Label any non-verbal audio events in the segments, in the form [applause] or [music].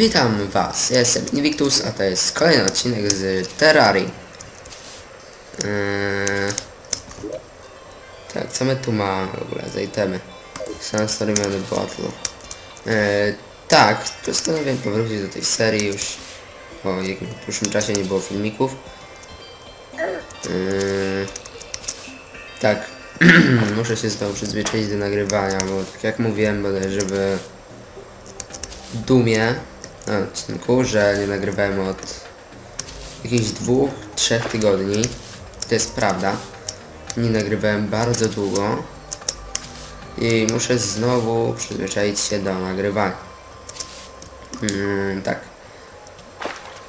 Witam Was, ja jestem Invictus, a to jest kolejny odcinek z Terrarii. Eee, tak, co my tu mamy w ogóle za itemy? Sun Story Mode Bottle. Eee, tak, postanowiłem powrócić do tej serii już po jakimś dłuższym czasie nie było filmików. Eee, tak, [clears throat] muszę się znowu przyzwyczaić do nagrywania, bo tak jak mówiłem, bodajże w dumie na odcinku, że nie nagrywałem od jakichś dwóch, trzech tygodni. To jest prawda. Nie nagrywałem bardzo długo. I muszę znowu przyzwyczaić się do nagrywania. Mm, tak.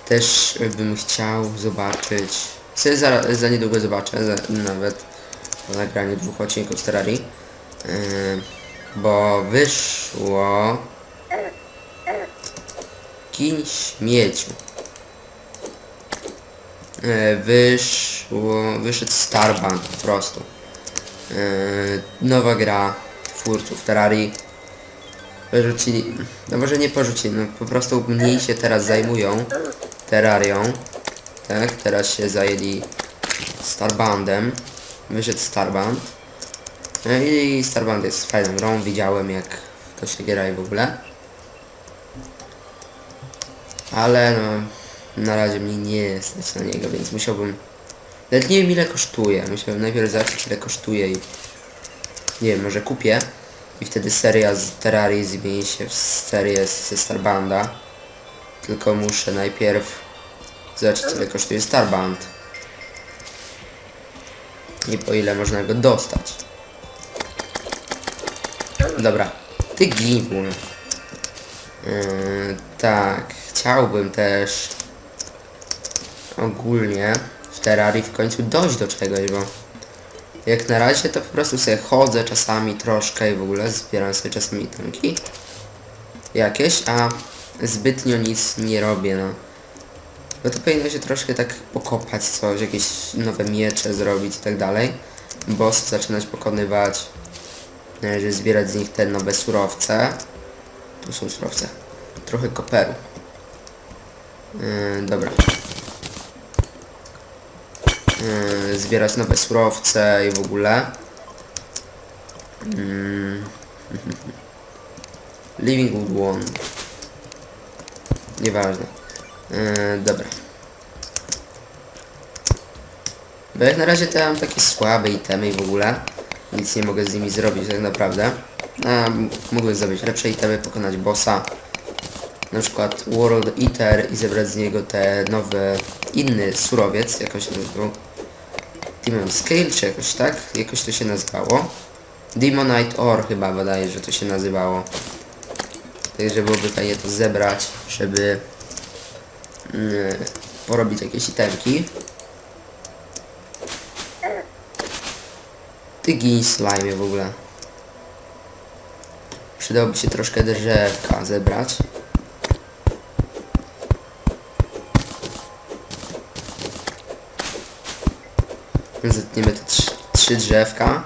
Też bym chciał zobaczyć. Sobie za, za niedługo zobaczę, za, nawet po nagraniu dwóch odcinków z Terrarii. Yy, bo wyszło Kiń śmieciu. E, Wyszło, wyszedł Starband po prostu. E, Nowa gra twórców Terrarii. Porzucili, no może nie porzucili, no po prostu mniej się teraz zajmują Terrarią. Tak, teraz się zajęli Starbandem. Wyszedł Starband. E, I Starband jest fajną grą, widziałem jak to się gra i w ogóle. Ale no, na razie mnie nie stać na niego, więc musiałbym... Nawet nie wiem ile kosztuje. Musiałbym najpierw zobaczyć ile kosztuje i... Nie wiem, może kupię. I wtedy seria z Terrarii zmieni się w serię ze Starbanda. Tylko muszę najpierw zobaczyć ile kosztuje Starband. I po ile można go dostać. Dobra. Ty gin. Yy, tak, chciałbym też ogólnie w Terrarii w końcu dojść do czegoś, bo jak na razie to po prostu sobie chodzę czasami troszkę i w ogóle zbieram sobie czasami itemki jakieś, a zbytnio nic nie robię, no. Bo to powinno się troszkę tak pokopać coś, jakieś nowe miecze zrobić i tak dalej. Boss zaczynać pokonywać, że zbierać z nich te nowe surowce. Tu są surowce. Trochę koperu. Yy, dobra. Yy, zbierać nowe surowce i w ogóle. Yy. [laughs] Living Wood One. Nieważne. Yy, dobra. Bo jak na razie to mam takie słabe itemy i w ogóle. Nic nie mogę z nimi zrobić tak naprawdę. A, mógłbym zrobić lepsze itemy, pokonać bossa. Na przykład World Eater i zebrać z niego te nowe, inny surowiec, jakoś się nazywał. Demon Scale, czy jakoś tak? Jakoś to się nazywało. Demonite Ore chyba wydaje, że to się nazywało. Także byłoby fajnie to zebrać, żeby mm, porobić jakieś itemki. Ty gin slime w ogóle. Przydałoby się troszkę drzewka zebrać. Zetniemy te trzy, trzy drzewka.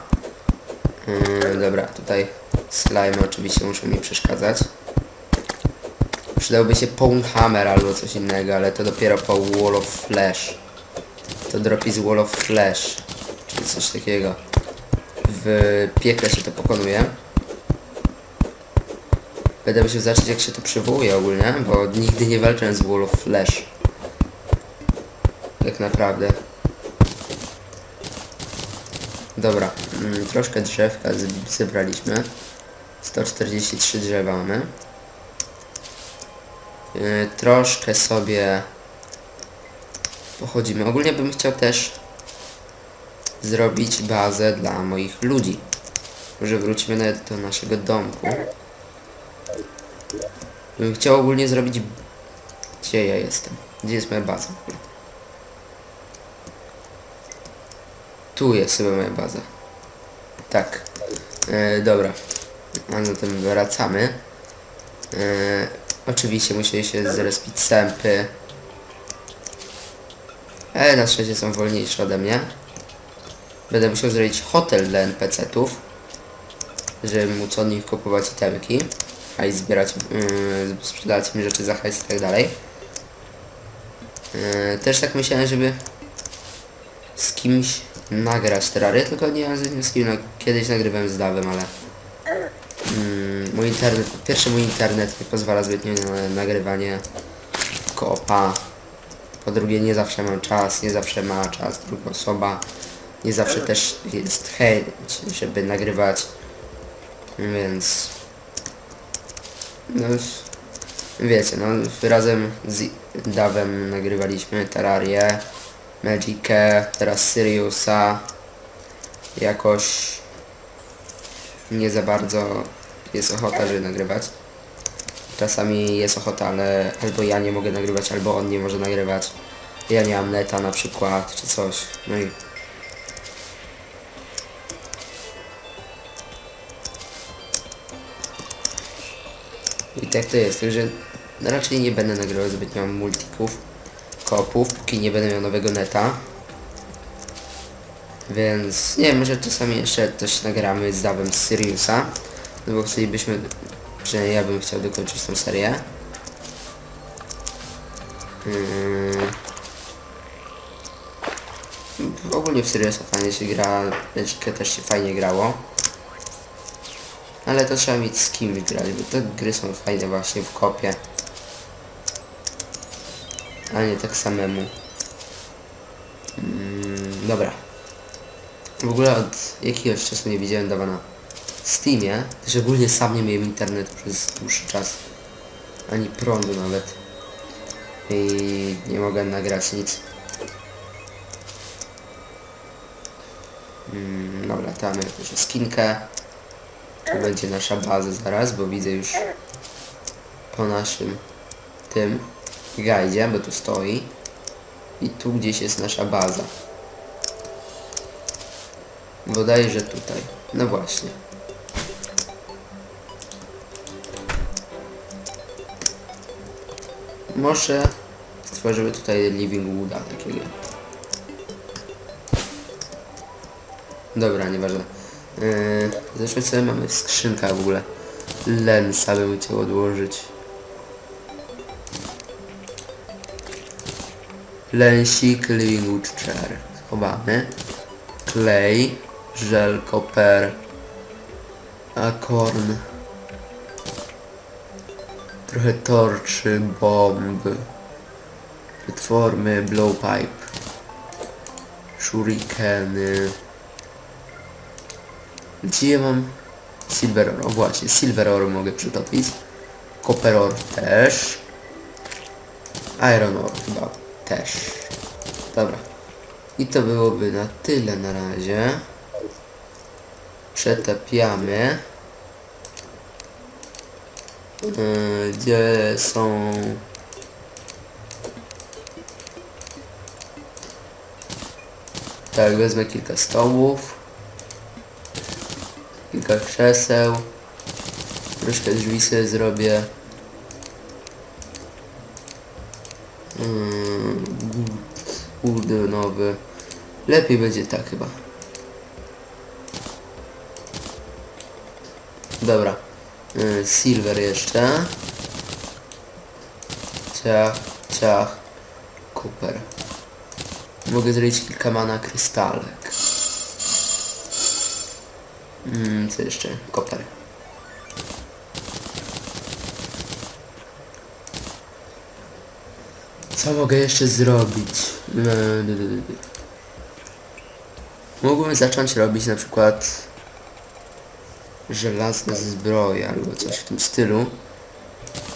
Yy, dobra, tutaj slime oczywiście muszą mi przeszkadzać. Przydałby się Pwn Hammer albo coś innego, ale to dopiero po Wall of Flash. To dropi z Wall of Flash, czyli coś takiego. W piekle się to pokonuje. Będę musiał zobaczyć jak się to przywołuje ogólnie, bo nigdy nie walczyłem z Wall of Flash. Tak naprawdę. Dobra, mm, troszkę drzewka zebraliśmy. 143 drzewa mamy. Yy, troszkę sobie pochodzimy. Ogólnie bym chciał też zrobić bazę dla moich ludzi. Może wrócimy nawet do naszego domku. Bym chciał ogólnie zrobić... Gdzie ja jestem? Gdzie jest moja baza? Tu jest chyba moja baza. Tak. E, dobra. A zatem wracamy. E, oczywiście musieli się zrespić sępy. Ale na szczęście są wolniejsze ode mnie. Będę musiał zrobić hotel dla NPC-ów. Żeby móc od nich kupować itemki. hajs zbierać, yy, mi rzeczy za hajs i tak dalej. Yy, też tak myślałem, żeby z kimś nagrać terrarię, tylko nie wiem z kim. No, kiedyś nagrywałem z Dawem, ale mm, mój internet, po pierwsze mój internet nie pozwala zbytnio na nagrywanie koopa. Po drugie nie zawsze mam czas, nie zawsze ma czas druga osoba. Nie zawsze też jest chęć, żeby nagrywać. Więc no wiecie, no razem z Dawem nagrywaliśmy Terrarię, Magicę, teraz Siriusa. Jakoś nie za bardzo jest ochota, żeby nagrywać. Czasami jest ochota, ale albo ja nie mogę nagrywać, albo on nie może nagrywać. Ja nie mam neta na przykład, czy coś. No i I tak to jest, także raczej nie będę nagrywał zbytnio multików, kopów, póki nie będę miał nowego neta. Więc nie wiem, może czasami jeszcze coś nagramy z Dawem Siriusa, no bo chcielibyśmy, przynajmniej ja bym chciał dokończyć tą serię. Yy. Ogólnie w Siriusa fajnie się gra, Leczkę też się fajnie grało. Ale to trzeba mieć z kimś grać, bo te gry są fajne właśnie w kopie. A nie tak samemu. Mm, dobra. W ogóle od jakiegoś czasu nie widziałem dawa na Steamie. Też ogólnie sam nie miałem internetu przez dłuższy czas. Ani prądu nawet. I nie mogę nagrać nic. Mm, dobra, tam jakąś skinkę. Tu będzie nasza baza zaraz, bo widzę już po naszym tym gajdzie, bo tu stoi. I tu gdzieś jest nasza baza. Bodajże tutaj. No właśnie. Może stworzymy tutaj living wooda takiego. Dobra, nieważne. Yy, zresztą sobie mamy skrzynka w ogóle. Lensa bym chciał odłożyć. Lensik, living wood chair. Schowamy. Klej, żel, koper, akorn. Trochę torczy, bomb. Platformy, blowpipe. Shurikeny. Gdzie ja mam Silver Ore? O właśnie, Silver Ore mogę przytopić. Copper Ore też. Iron Ore chyba też. Dobra. I to byłoby na tyle na razie. Przetapiamy. Yy, Gdzie są... Tak, wezmę kilka stołów kilka krzeseł. Troszkę drzwi sobie zrobię. Mm, Wood nowy. Lepiej będzie tak chyba. Dobra. Mm, Silver jeszcze. Ciach, ciach. Cooper. Mogę zrobić kilka mana krystalek. Mm, co jeszcze? Koper. Co mogę jeszcze zrobić? Du. Mógłbym zacząć robić na przykład żelazne zbroje albo coś w tym stylu.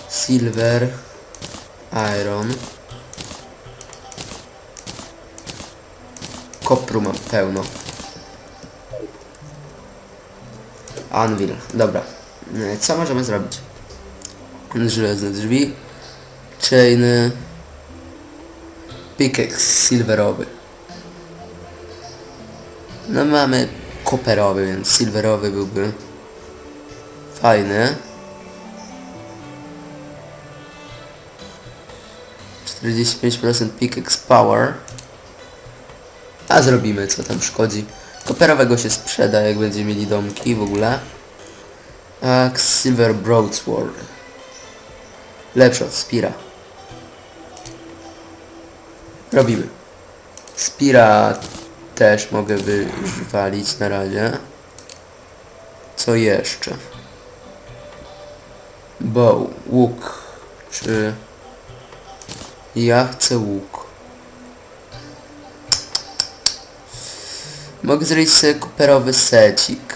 Silver, iron. Kopru mam pełno. Anvil, dobra. E, Co możemy zrobić? Żelazne drzwi, chainy, pickaxe silverowy. No mamy koperowy, więc silverowy byłby fajny. 45% pickaxe power. A zrobimy co tam szkodzi. Koperowego się sprzeda, jak będziemy mieli domki w ogóle. Axe Silver Broadsword. Lepszy od Spira. Robimy. Spira też mogę wywalić na razie. Co jeszcze? Bow, łuk. Czy... Ja chcę łuk. Mogę zrobić sobie kuperowy secik.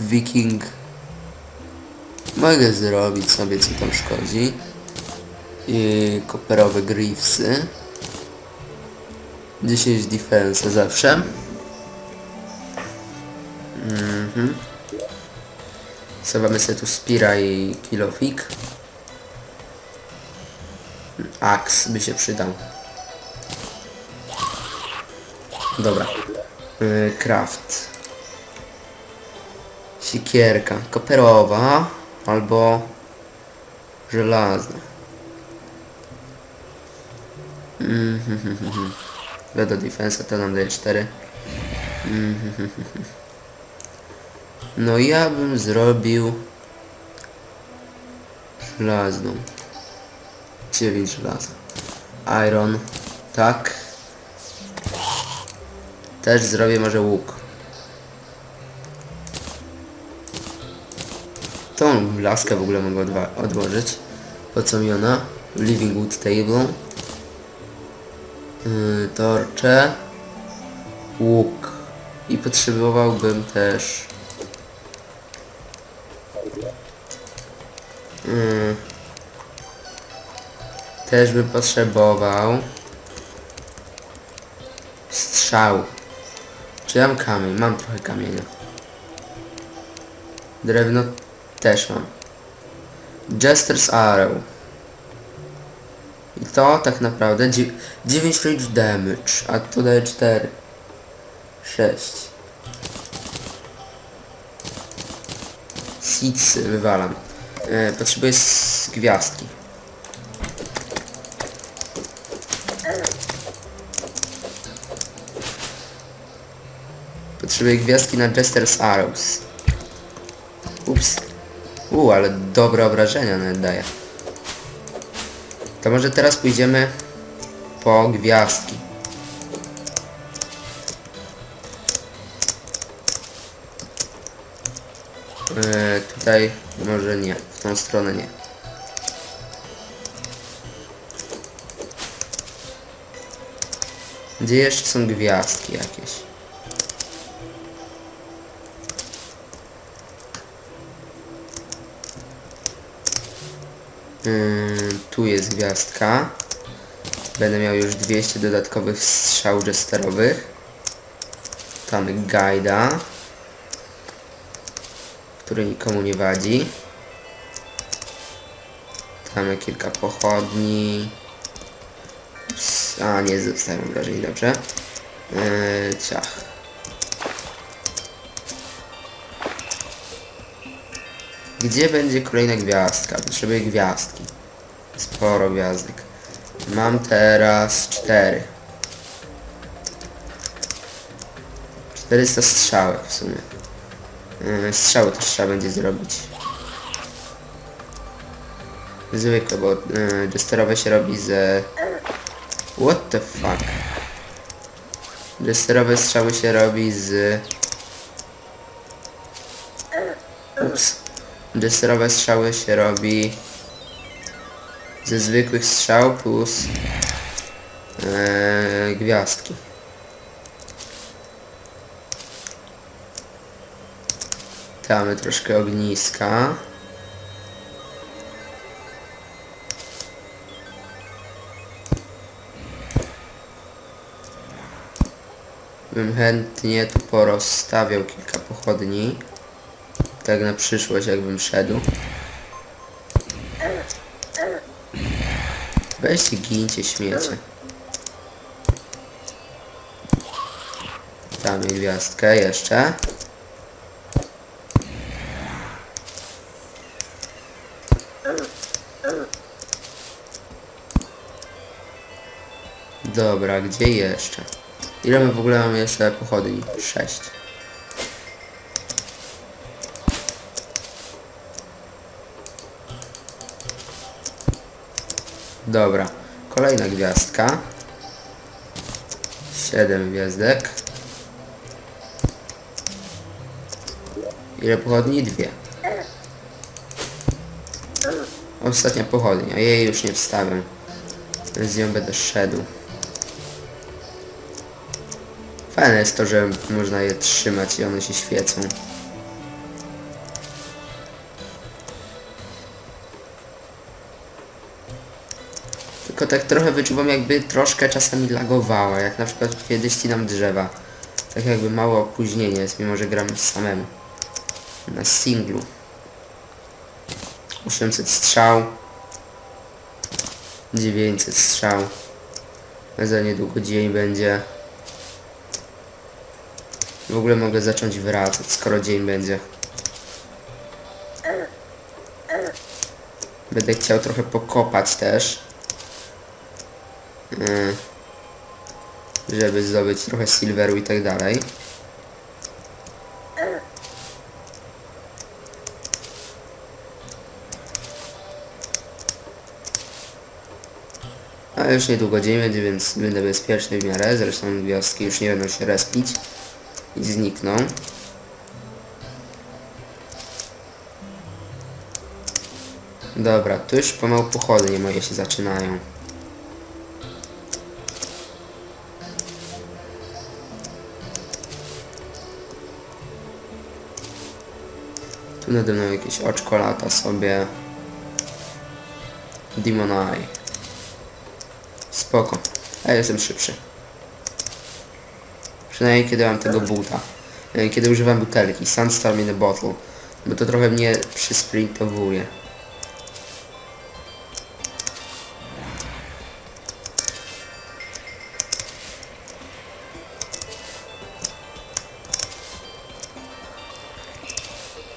Wiking. Mogę zrobić sobie co tam szkodzi. I koperowe griefsy. 10 defense zawsze. Mhm. Sobie sobie tu Spira i Kilofik. Axe by się przydał. Dobra. Yy, craft. Sikierka. Koperowa. Albo żelazna. Mhm. Do defensa to nam daje 4. Mhm. No ja bym zrobił żelazną. 9 żelaza. Iron. Tak. Też zrobię może łuk. Tą laskę w ogóle mogę odłożyć. Po co mi ona? Living Wood Table. Yy, torcze. Łuk. I potrzebowałbym też... Yy, też bym potrzebował... Strzał. Czy mam kamień? Mam trochę kamienia. Drewno też mam. Jester's Arrow. I to tak naprawdę dzie- 9 range damage, a to daje 4. 6. Seedsy wywalam. E, potrzebuję z gwiazdki. Potrzebuję gwiazdki na Jester's Arrows. Ups. U, ale dobre obrażenia nawet daje. To może teraz pójdziemy po gwiazdki. Eee, tutaj może nie, w tą stronę nie. Gdzie jeszcze są gwiazdki jakieś? Tu jest gwiazdka. Będę miał już 200 dodatkowych strzał jesterowych. Tam guida, który nikomu nie wadzi. Mamy kilka pochodni. Ups, A, nie zostałem wrażeń, dobrze. Yy, ciach. Gdzie będzie kolejna gwiazdka? Potrzebuję gwiazdki. Sporo gwiazdek. Mam teraz cztery. 400 strzałek w sumie. Yy, strzały też trzeba będzie zrobić. Zwykle, bo yy, się robi ze... What the fuck? Jesterowe strzały się robi z... Ups. Jesterowe strzały się robi ze zwykłych strzał plus ee, gwiazdki. Damy troszkę ogniska. Bym chętnie tu porozstawiał kilka pochodni. Tak na przyszłość jakbym szedł. Weźcie, gincie, śmiecie. Damy gwiazdkę jeszcze. Dobra, gdzie jeszcze? Ile my w ogóle mamy jeszcze pochodni? 6. Dobra. Kolejna gwiazdka. Siedem gwiazdek. Ile pochodni? Dwie. Ostatnia pochodnia. Jej już nie wstawiam. Z nią będę szedł. Fajne jest to, że można je trzymać i one się świecą. Tylko tak trochę wyczuwam jakby troszkę czasami lagowała, jak na przykład kiedy ścinam drzewa. Tak jakby małe opóźnienie jest, mimo że gram samemu. Na singlu. 800 strzał. 900 strzał. Za niedługo dzień będzie. W ogóle mogę zacząć wracać, skoro dzień będzie. Będę chciał trochę pokopać też. Yy, żeby zdobyć trochę silveru i tak dalej. Ale już niedługo dzień będzie, więc będę bezpieczny w miarę. Zresztą gwiazdki już nie będą się respić i znikną. Dobra, tu już pomału pochodnie moje się zaczynają. Tu nade mną jakieś oczko lata sobie. Demon Eye. Spoko. A ja jestem szybszy. Przynajmniej kiedy mam tego buta. E, Kiedy używam butelki. Sandstorm in a bottle. Bo to trochę mnie przysprintowuje.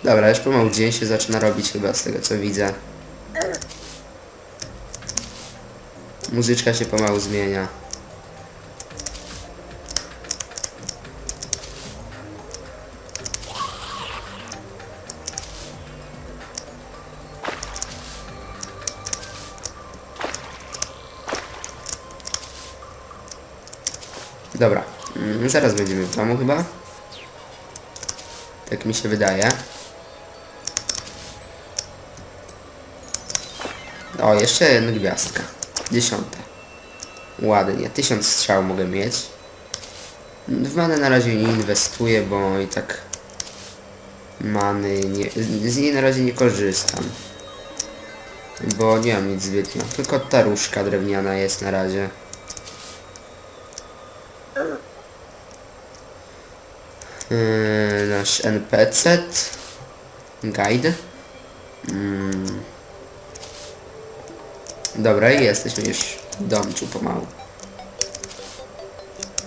Dobra, już pomału dzień się zaczyna robić chyba z tego co widzę. Muzyczka się pomału zmienia. Dobra, mm, zaraz będziemy w domu chyba. Tak mi się wydaje. O, jeszcze jedna gwiazdka. Dziesiąta. Ładnie. Tysiąc strzał mogę mieć. W manę na razie nie inwestuję, bo i tak many nie, z niej na razie nie korzystam. Bo nie mam nic zbytnio. Tylko ta różka drewniana jest na razie. Yy, nasz NPC. Guide. Mm. Dobra, i jesteśmy już w domciu pomału.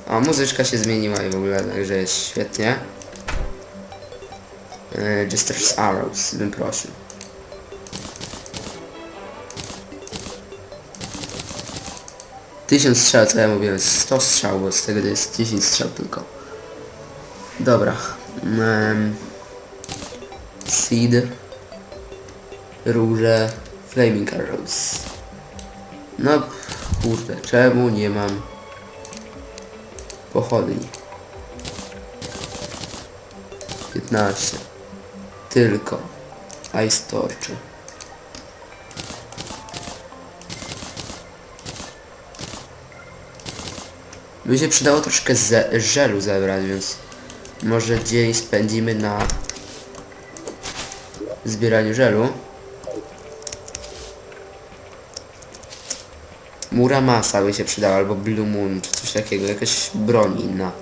O, muzyczka się zmieniła i w ogóle, także jest świetnie. Yy, Jester's Arrows, bym prosił. Tysiąc strzał, co ja mówię, 100 strzał, bo z tego to jest 10 strzał tylko. Dobra. Um, seed. Róże. Flaming Arrows. No kurde, czemu nie mam pochodni? 15. Tylko. Ice Torchy. By się przydało troszkę ze żelu zebrać, więc może dzień spędzimy na zbieraniu żelu. Muramasa by się przydała, albo Blue Moon, czy coś takiego, jakaś broń inna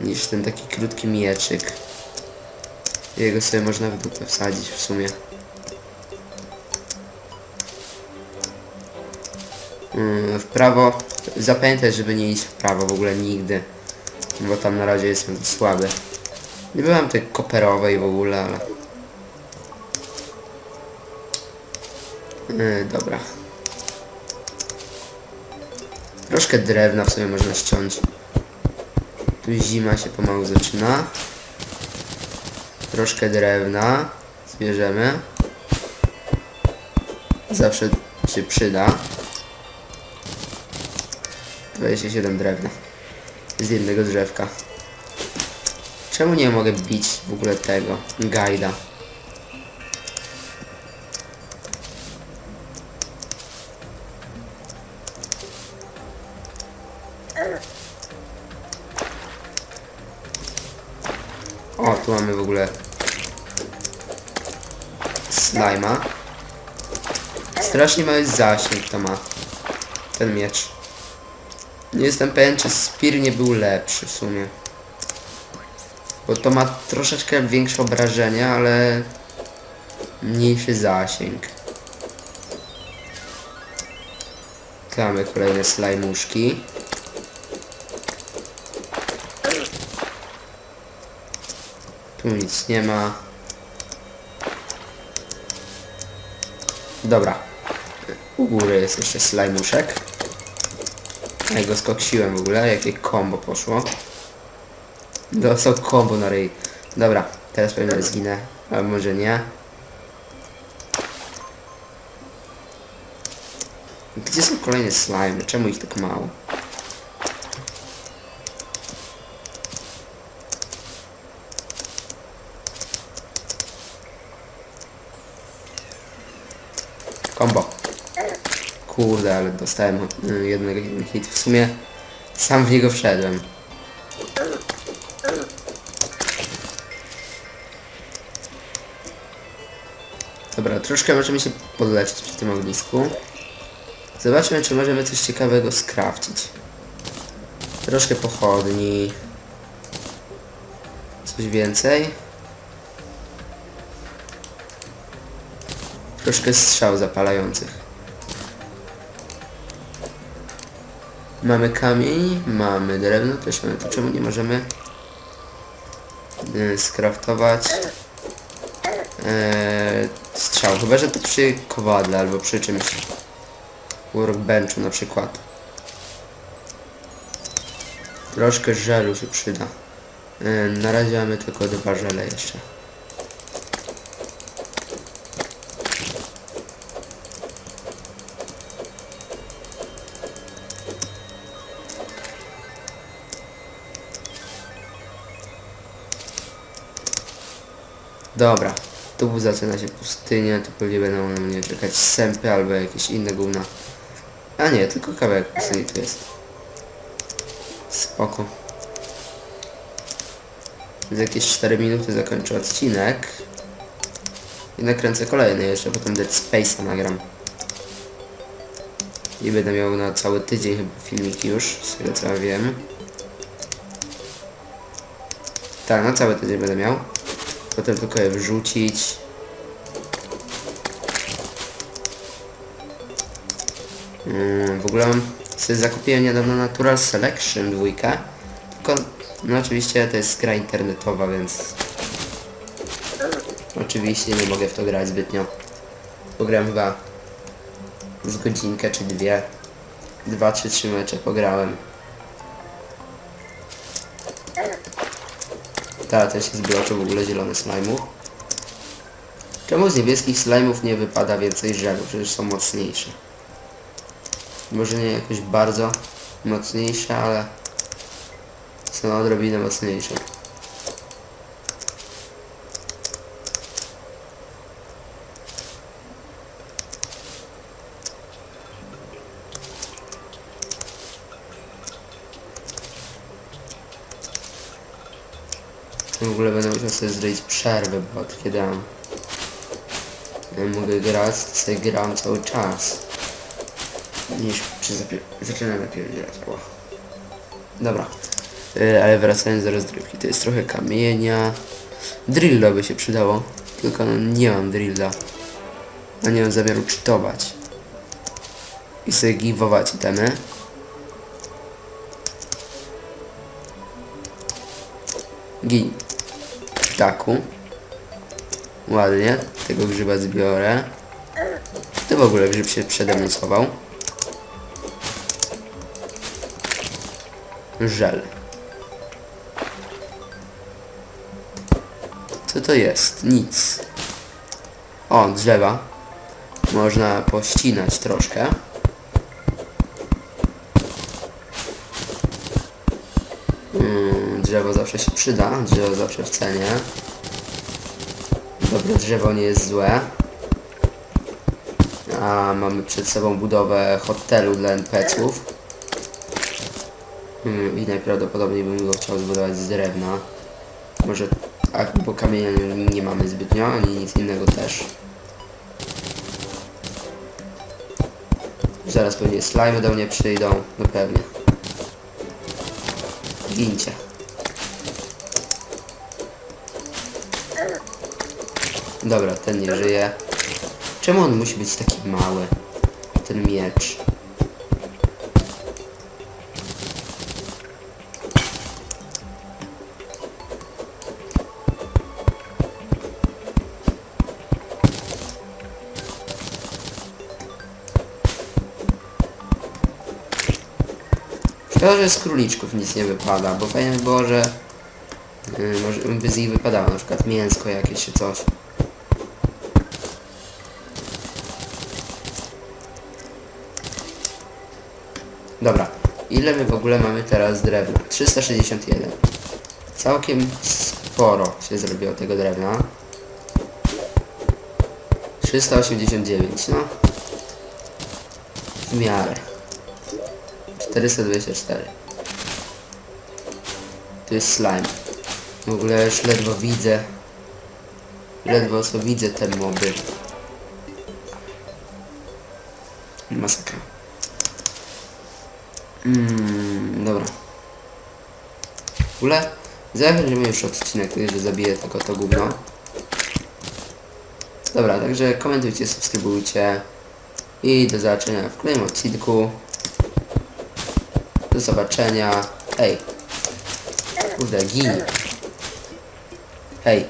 niż ten taki krótki mieczyk. Jego sobie można w dupę wsadzić w sumie. Mm, w prawo, zapamiętaj, żeby nie iść w prawo w ogóle nigdy, bo tam na razie jestem słaby. Nie byłam tej koperowej w ogóle, ale... Yy, dobra. Troszkę drewna w sobie można ściąć. Tu zima się pomału zaczyna. Troszkę drewna zbierzemy. Zawsze się przyda. 27 drewna. Z jednego drzewka. Czemu nie mogę bić w ogóle tego gajda? O, tu mamy w ogóle slajma. Strasznie mały zasięg to ma ten miecz. Nie jestem pewien, czy Spear nie był lepszy w sumie. Bo to ma troszeczkę większe obrażenia, ale mniejszy zasięg. Mamy kolejne slajmuszki. Tu nic nie ma. Dobra. U góry jest jeszcze slajmuszek. Ja go skoksiłem w ogóle, jakie combo poszło. Dostał combo na ryj. Dobra, teraz pewnie zginę. A może nie. Gdzie są kolejne slimy? Czemu ich tak mało? Kurde, ale dostałem y, jednego hit. W sumie sam w niego wszedłem. Dobra, troszkę możemy się podlecieć przy tym ognisku. Zobaczmy, czy możemy coś ciekawego skrawcić. Troszkę pochodni. Coś więcej. Troszkę strzał zapalających. Mamy kamień, mamy drewno, też mamy to czemu nie możemy yy, skraftować yy, strzał, chyba że to przy kowadle albo przy czymś workbenchu na przykład. Troszkę żelu się przyda. Yy, na razie mamy tylko dwa żele jeszcze. Dobra, tu zaczyna się pustynia, tu pewnie będą na mnie czekać sępy albo jakieś inne gówna. A nie, tylko kawałek pustyni tu jest. Spoko. Za jakieś 4 minuty zakończę odcinek. I nakręcę kolejny jeszcze, potem Dead Space'a nagram. I będę miał na cały tydzień chyba filmiki już, z tego co ja wiem. Tak, na cały tydzień będę miał. Potem tylko je wrzucić. Mm, w ogóle sobie zakupiłem niedawno Natural Selection dwójkę. Tylko, no oczywiście to jest gra internetowa, więc... Oczywiście nie mogę w to grać zbytnio. Pograłem chyba z godzinkę czy dwie. Dwa czy trzy mecze pograłem. Ta, też jest bloczu w ogóle zielony slajmów. Czemu z niebieskich slajmów nie wypada więcej żelu? Przecież są mocniejsze. Może nie jakoś bardzo mocniejsze, ale są odrobinę mocniejsze. Ogóle będę musiał sobie zrobić przerwę, bo od kiedy ja ja mogę grać, to sobie gram cały czas. Niż zapie- zaczynam napierdzielać. Ła. Dobra. Yy, ale wracając do rozgrywki, to jest trochę kamienia. Drilla by się przydało. Tylko no, nie mam drilla. A nie mam zamiaru czytować. I sobie giwować itemy. Gin. Ptaku. Ładnie. Tego grzyba zbiorę. To w ogóle grzyb się przede mną schował. Żel. Co to jest? Nic. O, drzewa. Można pościnać troszkę. drzewo zawsze się przyda, drzewo zawsze w cenie. Dobre drzewo nie jest złe. A mamy przed sobą budowę hotelu dla NPC-ów. Hmm, I najprawdopodobniej bym go chciał zbudować z drewna. Może, a bo kamienia nie, nie mamy zbytnio, ani nic innego też. Zaraz pewnie slimy do mnie przyjdą, no pewnie. Gincie. Dobra, ten nie żyje. Czemu on musi być taki mały? Ten miecz. Szkoda, że z króliczków nic nie wypada, bo fajnie by było, że yy, może by z nich wypadało, na przykład mięsko jakieś czy coś. Dobra, ile my w ogóle mamy teraz drewna? 361. Całkiem sporo się zrobiło tego drewna. 389, no. W miarę. 424. To jest slime. W ogóle już ledwo widzę. Ledwo co widzę te moby. Ogóle zakończymy już odcinek, że zabiję tylko to gówno. Dobra, także komentujcie, subskrybujcie i do zobaczenia w kolejnym odcinku. Do zobaczenia. Ej. Kurde, gin. Hej.